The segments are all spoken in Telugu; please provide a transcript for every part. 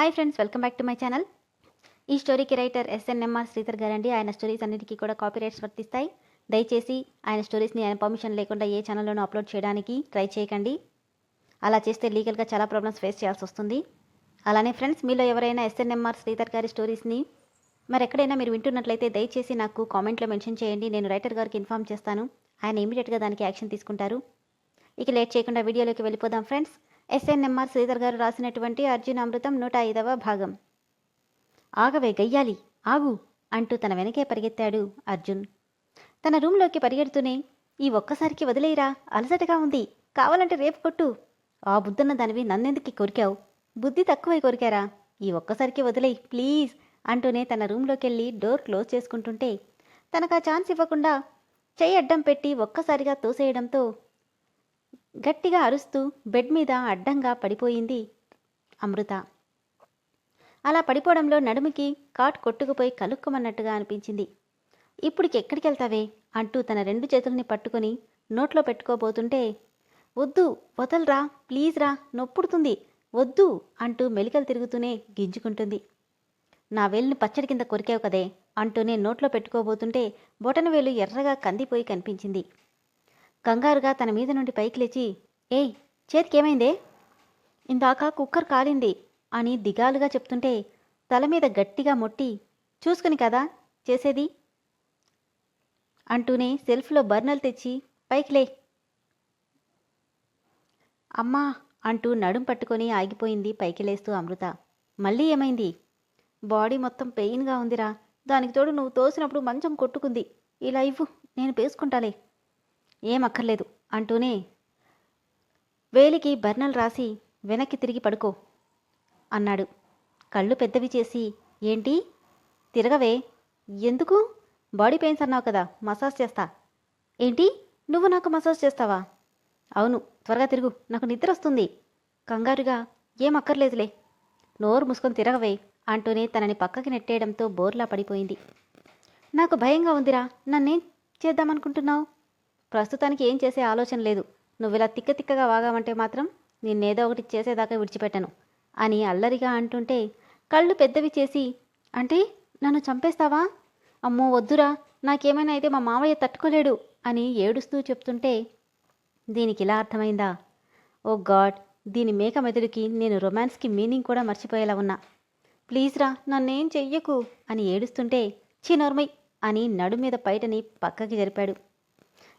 Hi friends welcome back to my channel ఈ స్టోరీకి రైటర్ ఎస్ఎన్ఎంఆర్ శ్రీధర్ గారండి. ఆయన స్టోరీస్ అన్నిటికీ కూడా కాపీరైట్స్ వర్తిస్తాయి. దయచేసి ఆయన స్టోరీస్ని ఆయన పర్మిషన్ లేకుండా ఏ ఛానల్లోనూ అప్లోడ్ చేయడానికి ట్రై చేయకండి. అలా చేస్తే లీగల్గా చాలా ప్రాబ్లమ్స్ ఫేస్ చేయాల్సి వస్తుంది. అలానే ఫ్రెండ్స్ మీలో ఎవరైనా ఎస్ఎన్ఎంఆర్ శ్రీధర్ గారి స్టోరీస్ని మరి ఎక్కడైనా మీరు వింటున్నట్లయితే దయచేసి నాకు కామెంట్లో మెన్షన్ చేయండి. నేను రైటర్ గారికి ఇన్ఫామ్ చేస్తాను. ఆయన ఇమీడియట్గా దానికి యాక్షన్ తీసుకుంటారు. ఇక లేట్ చేయకుండా వీడియోలోకి వెళ్ళిపోదాం ఫ్రెండ్స్ ఎస్ఎన్ఎంఆర్ శ్రీధర్ గారు రాసినటువంటి అర్జున్ అమృతం నూట ఐదవ భాగం. ఆగవే గయ్యాలి ఆగు అంటూ తన వెనకే పరిగెత్తాడు అర్జున్. తన రూంలోకి పరిగెడుతూనే ఈ ఒక్కసారికి వదిలేయరా అలసటగా ఉంది కావాలంటే రేపు కొట్టు. ఆ బుద్ధన్న దానివి నన్నెందుకు కొరికావు? బుద్ధి తక్కువై కొరికారా? ఈ ఒక్కసారికి వదిలేయ్ ప్లీజ్ అంటూనే తన రూంలోకి వెళ్ళి డోర్ క్లోజ్ చేసుకుంటుంటే తనకు ఆ ఛాన్స్ ఇవ్వకుండా చెయ్యి అడ్డం పెట్టి ఒక్కసారిగా తోసేయడంతో గట్టిగా అరుస్తూ బెడ్ మీద అడ్డంగా పడిపోయింది అమృత. అలా పడిపోవడంలో నడుముకి కాట్ కొట్టుకుపోయి కలుక్కుమన్నట్టుగా అనిపించింది. ఇప్పుడికి ఎక్కడికి వెళ్తావే అంటూ తన రెండు చేతుల్ని పట్టుకొని నోట్లో పెట్టుకోబోతుంటే వద్దు వదలరా ప్లీజ్ రా నొప్పుడుతుంది వద్దు అంటూ మెలికలు తిరుగుతూనే గింజుకుంటుంది. నా వేలుని పచ్చడి కింద కొరికావు కదే అంటూనే నోట్లో పెట్టుకోబోతుంటే బొటన వేలు ఎర్రగా కందిపోయి కనిపించింది. కంగారుగా తన మీద నుండి పైకి లేచి ఏయ్ చేతికేమైందే? ఇందాక కుక్కర్ కాలింది అని దిగాలుగా చెప్తుంటే తల మీద గట్టిగా మొట్టి చూసుకుని కదా చేసేది? అంటూనే సెల్ఫ్లో బర్నల్ తెచ్చి పైకి లే. అమ్మా అంటూ నడుం పట్టుకొని ఆగిపోయింది పైకి లేస్తూ అమృత. మళ్ళీ ఏమైంది? బాడీ మొత్తం పెయిన్గా ఉందిరా. దానికి తోడు నువ్వు తోసినప్పుడు మంచం కొట్టుకుంది. ఇలా ఇవ్వు నేను పేసుకుంటాలే. ఏం అక్కర్లేదు అంటూనే వేలికి బర్నల్ రాసి వెనక్కి తిరిగి పడుకో అన్నాడు. కళ్ళు పెద్దవి చేసి ఏంటి? తిరగవే. ఎందుకు? బాడీ పెయిన్స్ అన్నావు కదా మసాజ్ చేస్తా. ఏంటి? నువ్వు నాకు మసాజ్ చేస్తావా? అవును త్వరగా తిరుగు. నాకు నిద్ర వస్తుంది. కంగారుగా ఏం అక్కర్లేదులే నోరు మూసుకొని తిరగవే అంటూనే తనని పక్కకి నెట్టేయడంతో బోర్లా పడిపోయింది. నాకు భయంగా ఉందిరా. నన్నేం చేద్దామనుకుంటున్నావు? ప్రస్తుతానికి ఏం చేసే ఆలోచన లేదు. నువ్వు ఇలా తిక్క తిక్కగా వాగావంటే మాత్రం నిన్నేదో ఒకటి చేసేదాకా విడిచిపెట్టను అని అల్లరిగా అంటుంటే కళ్ళు పెద్దవి చేసి అంటే నన్ను చంపేస్తావా? అమ్మో వద్దురా నాకేమైనా అయితే మా మావయ్య తట్టుకోలేడు అని ఏడుస్తూ చెప్తుంటే దీనికి ఇలా అర్థమైందా? ఓ గాడ్ దీని మేక మెదడుకి నేను రొమాన్స్కి మీనింగ్ కూడా మర్చిపోయేలా ఉన్నా. ప్లీజ్ రా నన్నేం చెయ్యకు అని ఏడుస్తుంటే ఛీ నోర్మై అని నడు మీద పైటని పక్కకి జరిపాడు.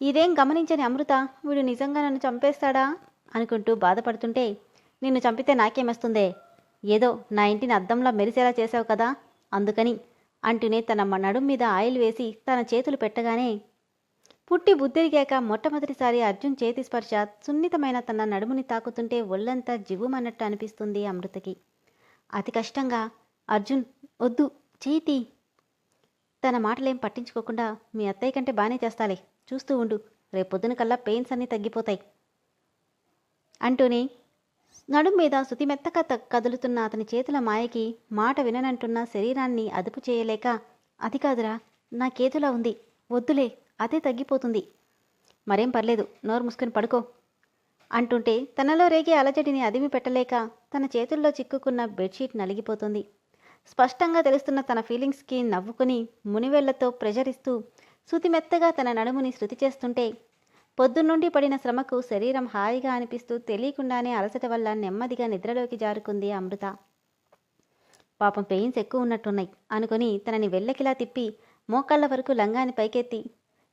ఇదేం గమనించని అమృత? వీడు నిజంగా నన్ను చంపేస్తాడా? అనుకుంటూ బాధపడుతుంటే నిన్ను చంపితే నాకేమొస్తుందే? ఏదో నా ఇంటిని అద్దంలా మెరిసేలా చేసావు కదా? అందుకని అంటూనే తన నడుం మీద ఆయిల్ వేసి తన చేతులు పెట్టగానే పుట్టి బుద్ధిరిగాక మొట్టమొదటిసారి అర్జున్ చేతి స్పర్శ సున్నితమైన తన నడుముని తాకుతుంటే ఒళ్ళంతా జివ్వుమన్నట్టు అనిపిస్తుంది అమృతకి. అతి కష్టంగా అర్జున్ వద్దు చేతి. తన మాటలేం పట్టించుకోకుండా మీ అత్తయ్య కంటే బాగానే చేస్తాలే. చూస్తూ ఉండు. రేపొద్దున కల్లా పెయిన్స్ అన్నీ తగ్గిపోతాయి. అంటూనే నడుం మీద శుతిమెత్తగా త- కదులుతున్న అతని చేతుల మాయకి మాట విననంటున్న శరీరాన్ని అదుపు చేయలేక అది కాదురా నా కేతులా ఉంది. వద్దులే అదే తగ్గిపోతుంది. మరేం పర్లేదు నోరు ముసుకుని పడుకో. అంటుంటే తనలో రేగే అలజడిని అదిమి పెట్టలేక తన చేతుల్లో చిక్కుకున్న బెడ్షీట్ నలిగిపోతుంది. స్పష్టంగా తెలుస్తున్న తన ఫీలింగ్స్కి నవ్వుకుని మునివేళ్ళతో ప్రెజర్ ఇస్తూ శృతిమెత్తగా తన నడుముని శృతి చేస్తుంటే పొద్దున్నుండి పడిన శ్రమకు శరీరం హాయిగా అనిపిస్తూ తెలియకుండానే అలసట వల్ల నెమ్మదిగా నిద్రలోకి జారుకుంది అమృత. పాపం పెయిన్స్ ఎక్కువ ఉన్నట్టున్నాయి అనుకుని తనని వెళ్ళకిలా తిప్పి మోకాళ్ళ వరకు లంగాని పైకెత్తి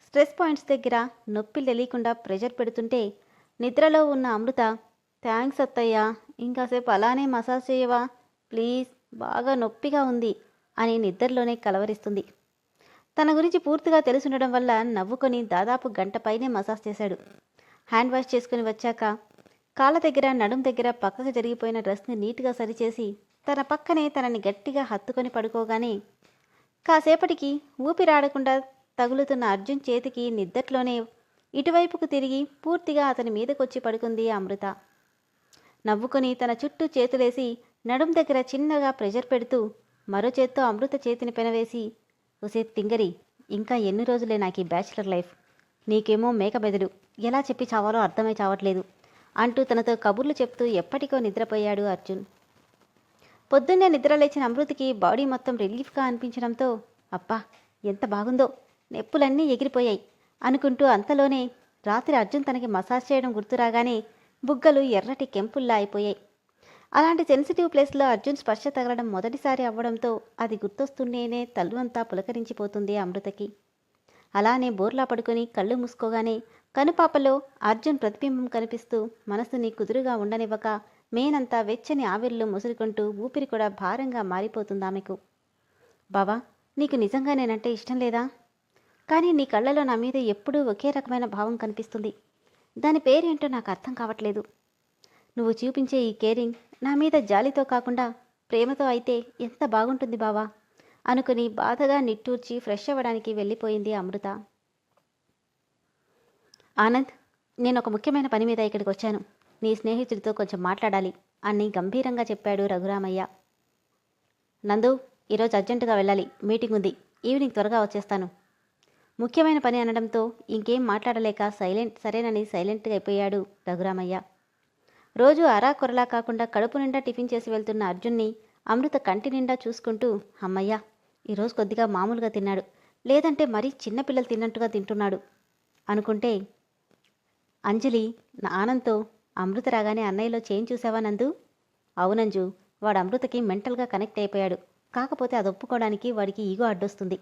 స్ట్రెస్ పాయింట్స్ దగ్గర నొప్పి తెలియకుండా ప్రెషర్ పెడుతుంటే నిద్రలో ఉన్న అమృత థ్యాంక్స్ అత్తయ్యా ఇంకాసేపు అలానే మసాజ్ చేయవా? ప్లీజ్ బాగా నొప్పిగా ఉంది అని నిద్రలోనే కలవరిస్తుంది. తన గురించి పూర్తిగా తెలుసుండడం వల్ల నవ్వుకొని దాదాపు గంట పైనే మసాజ్ చేశాడు. హ్యాండ్ వాష్ చేసుకుని వచ్చాక కాళ్ళ దగ్గర నడుం దగ్గర పక్కకు జరిగిపోయిన డ్రెస్ని నీట్గా సరిచేసి తన పక్కనే తనని గట్టిగా హత్తుకొని పడుకోగానే కాసేపటికి ఊపిరాడకుండా తగులుతున్న అర్జున్ చేతికి నిద్దట్లోనే ఇటువైపుకు తిరిగి పూర్తిగా అతని మీదకొచ్చి పడుకుంది అమృత. నవ్వుకుని తన చుట్టూ చేతులేసి నడుం దగ్గర చిన్నగా ప్రెజర్ పెడుతూ మరో చేత్తో అమృత చేతిని పెనవేసి ఒసే తింగరి ఇంకా ఎన్ని రోజులే నాకు ఈ బ్యాచిలర్ లైఫ్. నీకేమో మేక బెదడు. ఎలా చెప్పి చావాలో అర్థమై చావట్లేదు. అంటూ తనతో కబుర్లు చెప్తూ ఎప్పటికో నిద్రపోయాడు అర్జున్. పొద్దున్నే నిద్రలేచిన అమృతికి బాడీ మొత్తం రిలీఫ్గా అనిపించడంతో అబ్బా ఎంత బాగుందో. నెప్పులన్నీ ఎగిరిపోయాయి అనుకుంటూ అంతలోనే రాత్రి అర్జున్ తనకి మసాజ్ చేయడం గుర్తురాగానే బుగ్గలు ఎర్రటి కెంపుల్లా అయిపోయాయి. అలాంటి సెన్సిటివ్ ప్లేస్లో అర్జున్ స్పర్శ తగలడం మొదటిసారి అవ్వడంతో అది గుర్తొస్తుండేనే తల్లు అంతా పులకరించిపోతుంది అమృతకి. అలానే బోర్లా పడుకొని కళ్ళు మూసుకోగానే కనుపాపలో అర్జున్ ప్రతిబింబం కనిపిస్తూ మనసుని కుదురుగా ఉండనివ్వక మేనంతా వెచ్చని ఆవిర్లు ముసురుకుంటూ ఊపిరి కూడా భారంగా మారిపోతుంది ఆమెకు బావా నీకు నిజంగా నేనంటే ఇష్టం లేదా? కానీ నీ కళ్ళలో నా మీద ఎప్పుడూ ఒకే రకమైన భావం కనిపిస్తుంది. దాని పేరేంటో నాకు అర్థం కావట్లేదు. నువ్వు చూపించే ఈ కేరింగ్ నా మీద జాలితో కాకుండా ప్రేమతో అయితే ఎంత బాగుంటుంది బావా? అనుకుని బాధగా నిట్టూర్చి ఫ్రెష్ అవ్వడానికి వెళ్ళిపోయింది అమృత. ఆనంద్ నేను ఒక ముఖ్యమైన పని మీద ఇక్కడికి వచ్చాను. నీ స్నేహితుడితో కొంచెం మాట్లాడాలి అని గంభీరంగా చెప్పాడు రఘురామయ్య. నందు ఈరోజు అర్జెంటుగా వెళ్ళాలి. మీటింగ్ ఉంది. ఈవినింగ్ త్వరగా వచ్చేస్తాను. ముఖ్యమైన పని అనడంతో ఇంకేం మాట్లాడలేక సైలెంట్ సరేనని సైలెంట్గా అయిపోయాడు రఘురామయ్య. రోజు అరా కొరలా కాకుండా కడుపు నిండా టిఫిన్ చేసి వెళ్తున్న అర్జున్ని అమృత కంటి నిండా చూసుకుంటూ అమ్మయ్యా ఈరోజు కొద్దిగా మామూలుగా తిన్నాడు. లేదంటే మరీ చిన్నపిల్లలు తిన్నట్టుగా తింటున్నాడు అనుకుంటే అంజలి నా అమృత రాగానే అన్నయ్యలో చేంజ్ చూసావా నందు? అవునంజు వాడు అమృతకి మెంటల్గా కనెక్ట్ అయిపోయాడు. కాకపోతే అది ఒప్పుకోవడానికి వాడికి ఈగో అడ్డొస్తుంది.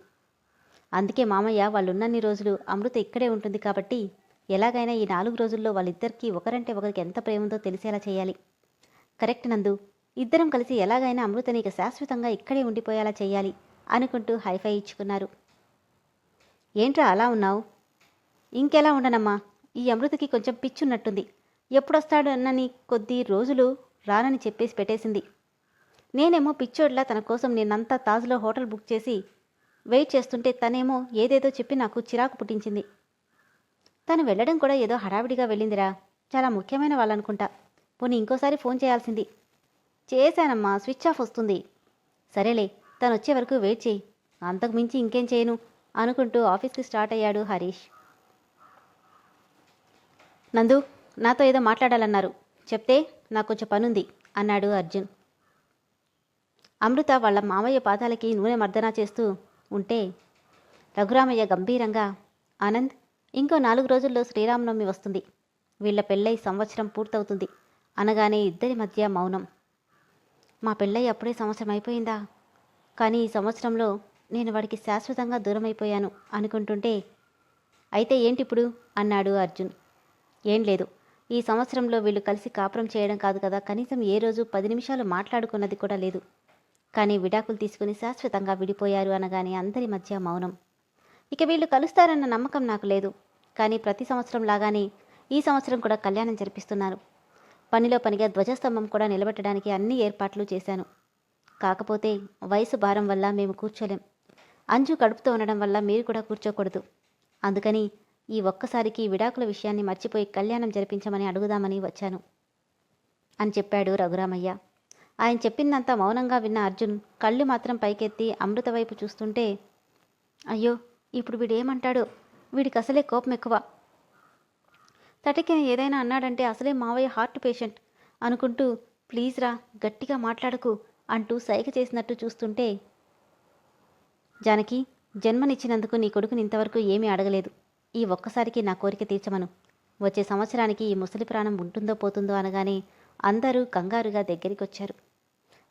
అందుకే మామయ్య వాళ్ళున్నన్ని రోజులు అమృత ఇక్కడే ఉంటుంది కాబట్టి ఎలాగైనా ఈ నాలుగు రోజుల్లో వాళ్ళిద్దరికీ ఒకరంటే ఒకరికి ఎంత ప్రేమతో తెలిసేలా చేయాలి. కరెక్ట్ నందు ఇద్దరం కలిసి ఎలాగైనా అమృతని ఇక శాశ్వతంగా ఇక్కడే ఉండిపోయేలా చేయాలి అనుకుంటూ హైఫై ఇచ్చుకున్నారు. ఏంట్రా అలా ఉన్నావు? ఇంకెలా ఉండనమ్మా? ఈ అమృతకి కొంచెం పిచ్చున్నట్టుంది. ఎప్పుడొస్తాడు అన్నని కొద్ది రోజులు రానని చెప్పేసి పెట్టేసింది. నేనేమో పిచ్చోడ్లా తన కోసం నేనంతా తాజ్లో హోటల్ బుక్ చేసి వెయిట్ చేస్తుంటే తనేమో ఏదేదో చెప్పి నాకు చిరాకు పుట్టించింది. తను వెళ్ళడం కూడా ఏదో హడావిడిగా వెళ్ళిందిరా. చాలా ముఖ్యమైన వాళ్ళనుకుంటా. పోనీ ఇంకోసారి ఫోన్ చేయాల్సింది. చేశానమ్మా స్విచ్ ఆఫ్ వస్తుంది. సరేలే తను వచ్చే వరకు వెయిట్ చేయి. అంతకు మించి ఇంకేం చేయను అనుకుంటూ ఆఫీస్కి స్టార్ట్ అయ్యాడు హరీష్. నందు నాతో ఏదో మాట్లాడాలన్నారు. చెప్తే నాకు కొంచెం పనుంది అన్నాడు అర్జున్. అమృత వాళ్ళ మామయ్య పాదాలకి నూనె మర్దన చేస్తూ ఉంటే రఘురామయ్య గంభీరంగా ఆనంద్ ఇంకో నాలుగు రోజుల్లో శ్రీరామనవమి వస్తుంది. వీళ్ళ పెళ్ళై సంవత్సరం పూర్తవుతుంది. అనగానే ఇద్దరి మధ్య మౌనం. మా పెళ్ళై అప్పుడే సంవత్సరం అయిపోయిందా? కానీ ఈ సంవత్సరంలో నేను వాడికి శాశ్వతంగా దూరం అయిపోయాను అనుకుంటుంటే అయితే ఏంటిప్పుడు? అన్నాడు అర్జున్. ఏం లేదు. ఈ సంవత్సరంలో వీళ్ళు కలిసి కాపురం చేయడం కాదు కదా. కనీసం ఏ రోజు పది నిమిషాలు మాట్లాడుకున్నది కూడా లేదు. కానీ విడాకులు తీసుకుని శాశ్వతంగా విడిపోయారు అనగానే అందరి మధ్య మౌనం. ఇక వీళ్ళు కలుస్తారన్న నమ్మకం నాకు లేదు. కానీ ప్రతి సంవత్సరం లాగానే ఈ సంవత్సరం కూడా కళ్యాణం జరిపిస్తున్నారు. పనిలో పనిగా ధ్వజస్తంభం కూడా నిలబెట్టడానికి అన్ని ఏర్పాట్లు చేశాను. కాకపోతే వయసు భారం వల్ల మేము కూర్చోలేం. అంజు కడుపుతో ఉండడం వల్ల మీరు కూడా కూర్చోకూడదు. అందుకని ఈ ఒక్కసారికి విడాకుల విషయాన్ని మర్చిపోయి కళ్యాణం జరిపించమని అడుగుదామని వచ్చాను. అని చెప్పాడు రఘురామయ్య. ఆయన చెప్పిందంతా మౌనంగా విన్న అర్జున్ కళ్ళు మాత్రం పైకెత్తి అమృత వైపు చూస్తుంటే అయ్యో ఇప్పుడు వీడేమంటాడో? వీడికి అసలే కోపం ఎక్కువ తటికిన ఏదైనా అన్నాడంటే అసలే మావయ్య హార్ట్ పేషెంట్ అనుకుంటూ ప్లీజ్ రా గట్టిగా మాట్లాడకు అంటూ సైగ చేసినట్టు చూస్తుంటే జానకి జన్మనిచ్చినందుకు నీ కొడుకుని ఇంతవరకు ఏమీ అడగలేదు. ఈ ఒక్కసారికి నా కోరిక తీర్చమను. వచ్చే సంవత్సరానికి ఈ ముసలి ప్రాణం ఉంటుందో పోతుందో అనగానే అందరూ కంగారుగా దగ్గరికొచ్చారు.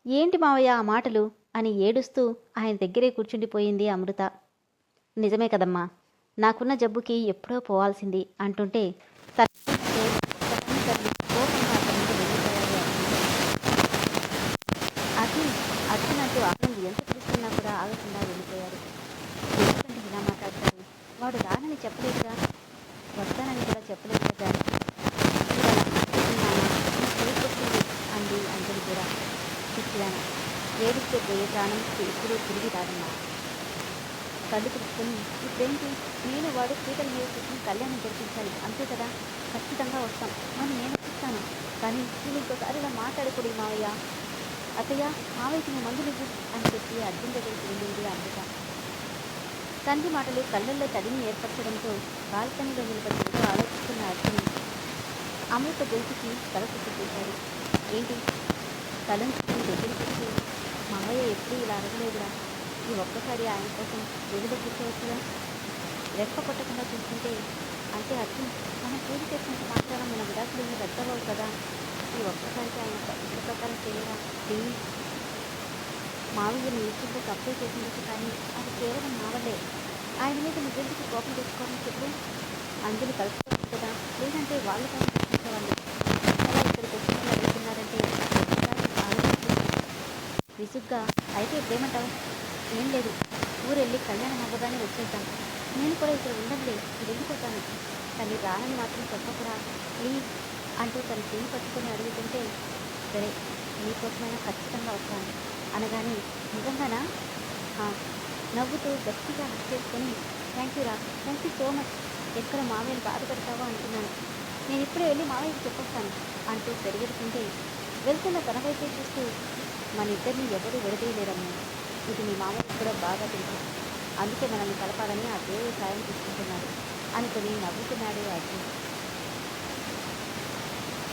ఏంటి మావయ్య ఆ మాటలు? అని ఏడుస్తూ ఆయన దగ్గరే కూర్చుండిపోయింది అమృత. నిజమే కదమ్మా. నాకున్న జబ్బుకి ఎప్పుడో పోవాల్సింది అంటుంటే అది అది నాకు కోపంగా ఆనంద్ ఎంత పిలుస్తున్నా కూడా ఆగకుండా వెళ్ళిపోయారు. ఎందుకంటే ఇలా మాట్లాడతారు? వాడు రానని చెప్పలేదుగా వస్తానని కూడా చెప్పలేదు కదా. అంది అంజలి కూడా. పిచ్చిదాన ఏడిస్తే పోయే ప్రాణం ఎప్పుడూ తిరిగి రాదమ్మా. కళ్ళు తుడుచుకొని ఇప్పుడేంటి? నేను వాడు పీటల మీద కూర్చొని కళ్యాణం జరిపించాలి. అంతే కదా? ఖచ్చితంగా వస్తాం. మరి నేను ఇస్తాను కానీ నేను ఇంకోసారి ఇలా మాట్లాడకూడదు మావయ్య. అత్తయ్య మావయ్యకి నువ్వు మందులు ఇవ్వు అని చెప్పి అర్జున్ దగ్గరికి వెళ్ళింది అమృత తండ్రి మాటలు కళ్ళల్లో తడిని ఏర్పరచడంతో బాల్కనీలో నిలబడి ఆలోచిస్తున్న అర్జున్ అమృత గొంతుకి తల చుట్టూ ఏంటి? తలంచుకుని దగ్గరికి మావయ్య ఎప్పుడు ఇలా అడగలేదురా. ఈ ఒక్కసారి ఆయన కోసం ఎదురు కూర్చోవచ్చుగా? రెప్ప కొట్టకుండా చూస్తుంటే అంటే అర్జున్ మనం పూజ చేసినంత మాత్రాన మన విడాకులు రద్దవవు కదా? ఈ ఒక్కసారికి ఆయన ఇష్ట ప్రకారం చేయరా? ప్లీజ్ మావయ్య నీ విషయంలో తప్పే చేసిండొచ్చు కానీ అది కేవలం మావలే ఆయన మీద నువ్వెందుకు కోపం తెచ్చుకోవాలని చెప్పు? అంజలి కలుసుకోవచ్చు కదా? లేదంటే వాళ్ళు కానీ తెచ్చుకోవాలి అలా ఇక్కడికి వచ్చి వాళ్ళు విసుగ్గా అయితే ఇప్పుడేమంటావు ఏం లేదు. ఊరెళ్ళి కళ్యాణం అవ్వగానే వచ్చేద్దాం. నేను కూడా ఇక్కడ ఉండండి వెళ్ళిపోతాను. కానీ రానని మాత్రం చెప్పకురా ప్లీజ్ అంటూ తన చేయి పట్టుకొని అడుగుతుంటే సరే నీకోసమైనా ఖచ్చితంగా వస్తాను. అనగానే నిజంగానా? నవ్వుతూ గట్టిగా హక్ చేసుకొని థ్యాంక్ యూ రా థ్యాంక్ యూ సో మచ్ ఎక్కడ మావయ్యని బాధపడతావో అనుకున్నాను నేను ఇప్పుడే వెళ్ళి మావయ్యకి చెప్పొస్తాను అంటూ పెరిగెడుతుంటే వెళ్తున్న తన వైపే చూస్తూ మన ఇద్దరిని ఎవరూ విడదీయలేరమ్మా. ఇది మీ మామయ్యకి కూడా బాగా తెలుసు. అందుకే మనల్ని కలపాలని ఆ దేవుడు సాయం తీసుకుంటున్నాడు. అనుకుని నవ్వుతున్నాడు అర్జున్.